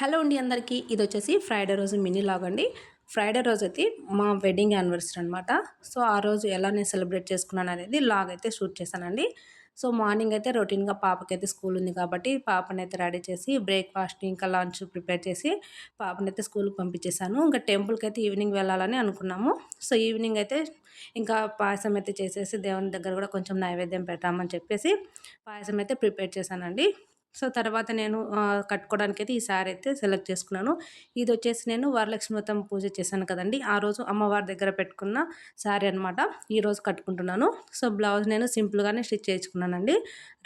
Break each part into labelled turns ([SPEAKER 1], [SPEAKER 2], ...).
[SPEAKER 1] Hello అండి అందరికీ. ఇది వచ్చేసి ఫ్రైడే రోజు మినీ లాగ్ అండి. ఫ్రైడే రోజు అయితే మా వెడ్డింగ్ యానివర్సరీ అనమాట సో ఆ రోజు ఎలా నేను సెలబ్రేట్ చేసుకున్నాను అనేది లాగ్ అయితే షూట్ చేశానండి. సో మార్నింగ్ అయితే రొటీన్గా పాపకైతే స్కూల్ ఉంది కాబట్టి పాపని అయితే రెడీ చేసి బ్రేక్ఫాస్ట్ ఇంకా లంచ్ ప్రిపేర్ చేసి పాపనైతే స్కూల్కి పంపించేశాను. ఇంకా టెంపుల్కి అయితే ఈవినింగ్ వెళ్ళాలని అనుకున్నాము. సో ఈవినింగ్ అయితే ఇంకా పాయసం అయితే చేసేసి దేవుని దగ్గర కూడా కొంచెం నైవేద్యం పెట్టామని చెప్పేసి పాయసం అయితే ప్రిపేర్ చేశానండి. సో తర్వాత నేను కట్టుకోవడానికి అయితే ఈ శారీ అయితే సెలెక్ట్ చేసుకున్నాను. ఇది వచ్చేసి నేను వరలక్ష్మి వ్రతం పూజ చేశాను కదండి ఆ రోజు అమ్మవారి దగ్గర పెట్టుకున్న శారీ అనమాట ఈరోజు కట్టుకుంటున్నాను. సో బ్లౌజ్ నేను సింపుల్గానే స్టిచ్ చేసుకున్నానండి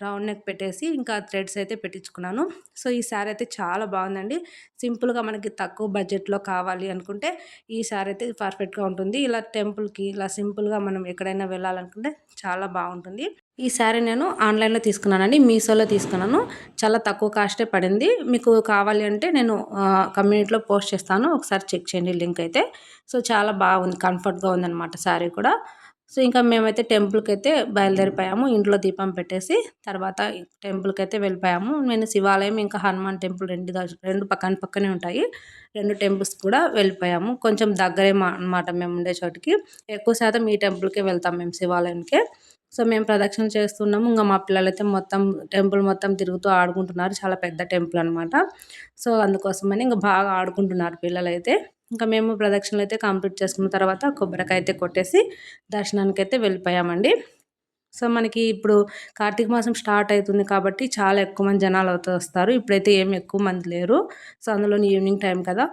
[SPEAKER 1] రౌండ్ నెక్ పెట్టేసి ఇంకా థ్రెడ్స్ అయితే పెట్టించుకున్నాను. సో ఈ శారీ అయితే చాలా బాగుందండి. సింపుల్గా మనకి తక్కువ బడ్జెట్లో కావాలి అనుకుంటే ఈ శారీ అయితే పర్ఫెక్ట్గా ఉంటుంది. ఇలా టెంపుల్కి ఇలా సింపుల్గా మనం ఎక్కడైనా వెళ్ళాలనుకుంటే చాలా బాగుంటుంది. ఈ శారీ నేను ఆన్లైన్లో తీసుకున్నానండి మీషోలో తీసుకున్నాను. చాలా తక్కువ కాస్టే పడింది. మీకు కావాలి అంటే నేను కమ్యూనిటీలో పోస్ట్ చేస్తాను. ఒకసారి చెక్ చేయండి లింక్ అయితే. సో చాలా బాగుంది. కంఫర్ట్గా ఉందన్నమాట శారీ కూడా. సో ఇంకా మేమైతే టెంపుల్కి అయితే బయలుదేరిపోయాము. ఇంట్లో దీపం పెట్టేసి తర్వాత టెంపుల్కి అయితే వెళ్ళిపోయాము. నేను శివాలయం ఇంకా హనుమాన్ టెంపుల్ రెండు రెండు పక్కన పక్కనే ఉంటాయి. రెండు టెంపుల్స్ కూడా వెళ్ళిపోయాము. కొంచెం దగ్గరే అనమాట మేము ఉండే చోటికి. ఎక్కువ శాతం ఈ టెంపుల్కే వెళ్తాం మేము శివాలయంకే. సో మేము ప్రదక్షిణ చేస్తున్నాము. ఇంకా మా పిల్లలైతే మొత్తం టెంపుల్ మొత్తం తిరుగుతూ ఆడుకుంటున్నారు. చాలా పెద్ద టెంపుల్ అనమాట సో అందుకోసమని ఇంకా బాగా ఆడుకుంటున్నారు పిల్లలైతే. ఇంకా మేము ప్రదక్షిణలు అయితే కంప్లీట్ చేసుకున్న తర్వాత కొబ్బరికాయ అయితే కొట్టేసి దర్శనానికి అయితే వెళ్ళిపోయామండి. సో మనకి ఇప్పుడు కార్తీక మాసం స్టార్ట్ అవుతుంది కాబట్టి చాలా ఎక్కువ మంది జనాలు అవుతూ వస్తారు. ఇప్పుడైతే ఏం ఎక్కువ మంది లేరు. సో అందులోని ఈవినింగ్ టైం కదా.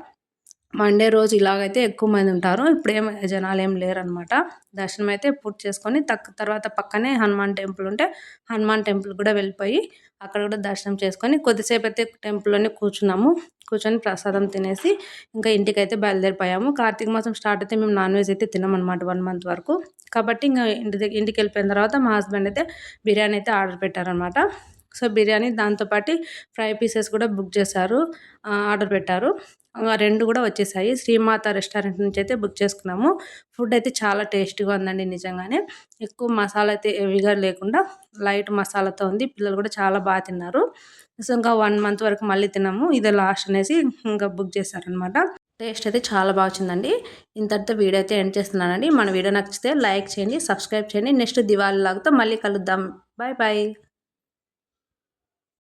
[SPEAKER 1] మండే రోజు ఇలాగైతే ఎక్కువ మంది ఉంటారు. ఇప్పుడు ఏం జనాలు ఏం లేరనమాట దర్శనం అయితే పూర్తి చేసుకొని తక్ తర్వాత పక్కనే హనుమాన్ టెంపుల్ ఉంటే హనుమాన్ టెంపుల్ కూడా వెళ్ళిపోయి అక్కడ కూడా దర్శనం చేసుకొని కొద్దిసేపు అయితే టెంపుల్లోనే కూర్చున్నాము. కూర్చొని ప్రసాదం తినేసి ఇంకా ఇంటికైతే బయలుదేరిపోయాము. కార్తీక మాసం స్టార్ట్ అయితే మేము నాన్ వెజ్ అయితే తినమన్నమాట వన్ మంత్ వరకు. కాబట్టి ఇంకా ఇంటి ఇంటికి వెళ్ళిపోయిన తర్వాత మా హస్బెండ్ అయితే బిర్యానీ అయితే ఆర్డర్ పెట్టారనమాట సో బిర్యానీ దాంతోపాటు ఫ్రై పీసెస్ కూడా బుక్ చేశారు. ఆర్డర్ పెట్టారు. రెండు కూడా వచ్చేసాయి. శ్రీమాత రెస్టారెంట్ నుంచి అయితే బుక్ చేసుకున్నాము. ఫుడ్ అయితే చాలా టేస్టీగా ఉందండి నిజంగానే. ఎక్కువ మసాలా అయితే హెవీగా లేకుండా లైట్ మసాలాతో ఉంది. పిల్లలు కూడా చాలా బాగా తిన్నారు. సో ఇంకా వన్ మంత్ వరకు మళ్ళీ తిన్నాము. ఇదే లాస్ట్ అనేసి ఇంకా బుక్ చేశారనమాట టేస్ట్ అయితే చాలా బాగా వచ్చిందండి. ఇంతటితో వీడియో అయితే ఎండ్ చేస్తున్నానండి. మన వీడియో నచ్చితే లైక్ చేయండి సబ్స్క్రైబ్ చేయండి. నెక్స్ట్ దివాళీ లాగా మళ్ళీ కలుద్దాం. Bye bye.